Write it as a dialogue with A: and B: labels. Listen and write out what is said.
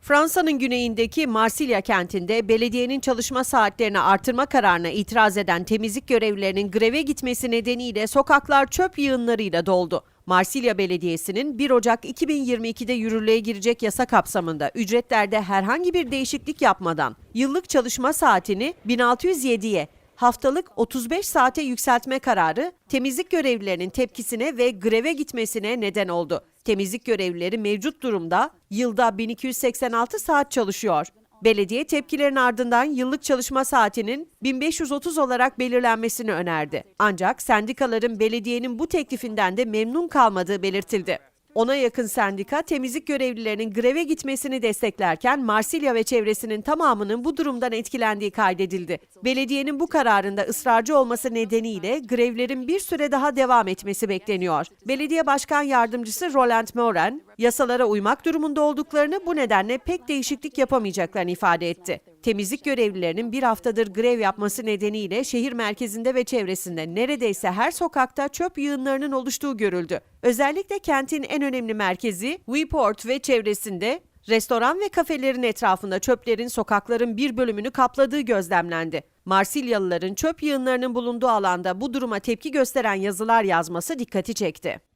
A: Fransa'nın güneyindeki Marsilya kentinde belediyenin çalışma saatlerini artırma kararına itiraz eden temizlik görevlilerinin greve gitmesi nedeniyle sokaklar çöp yığınlarıyla doldu. Marsilya Belediyesi'nin 1 Ocak 2022'de yürürlüğe girecek yasa kapsamında ücretlerde herhangi bir değişiklik yapmadan yıllık çalışma saatini 1607'ye haftalık 35 saate yükseltme kararı temizlik görevlilerinin tepkisine ve greve gitmesine neden oldu. Temizlik görevlileri mevcut durumda yılda 1286 saat çalışıyor. Belediye tepkilerin ardından yıllık çalışma saatinin 1530 olarak belirlenmesini önerdi. Ancak sendikaların belediyenin bu teklifinden de memnun kalmadığı belirtildi. Ona yakın sendika temizlik görevlilerinin greve gitmesini desteklerken Marsilya ve çevresinin tamamının bu durumdan etkilendiği kaydedildi. Belediyenin bu kararında ısrarcı olması nedeniyle grevlerin bir süre daha devam etmesi bekleniyor. Belediye Başkan Yardımcısı Roland Moren, yasalara uymak durumunda olduklarını bu nedenle pek değişiklik yapamayacaklarını ifade etti. Temizlik görevlilerinin bir haftadır grev yapması nedeniyle şehir merkezinde ve çevresinde neredeyse her sokakta çöp yığınlarının oluştuğu görüldü. Özellikle kentin en önemli merkezi Weport ve çevresinde restoran ve kafelerin etrafında çöplerin sokakların bir bölümünü kapladığı gözlemlendi. Marsilyalıların çöp yığınlarının bulunduğu alanda bu duruma tepki gösteren yazılar yazması dikkati çekti.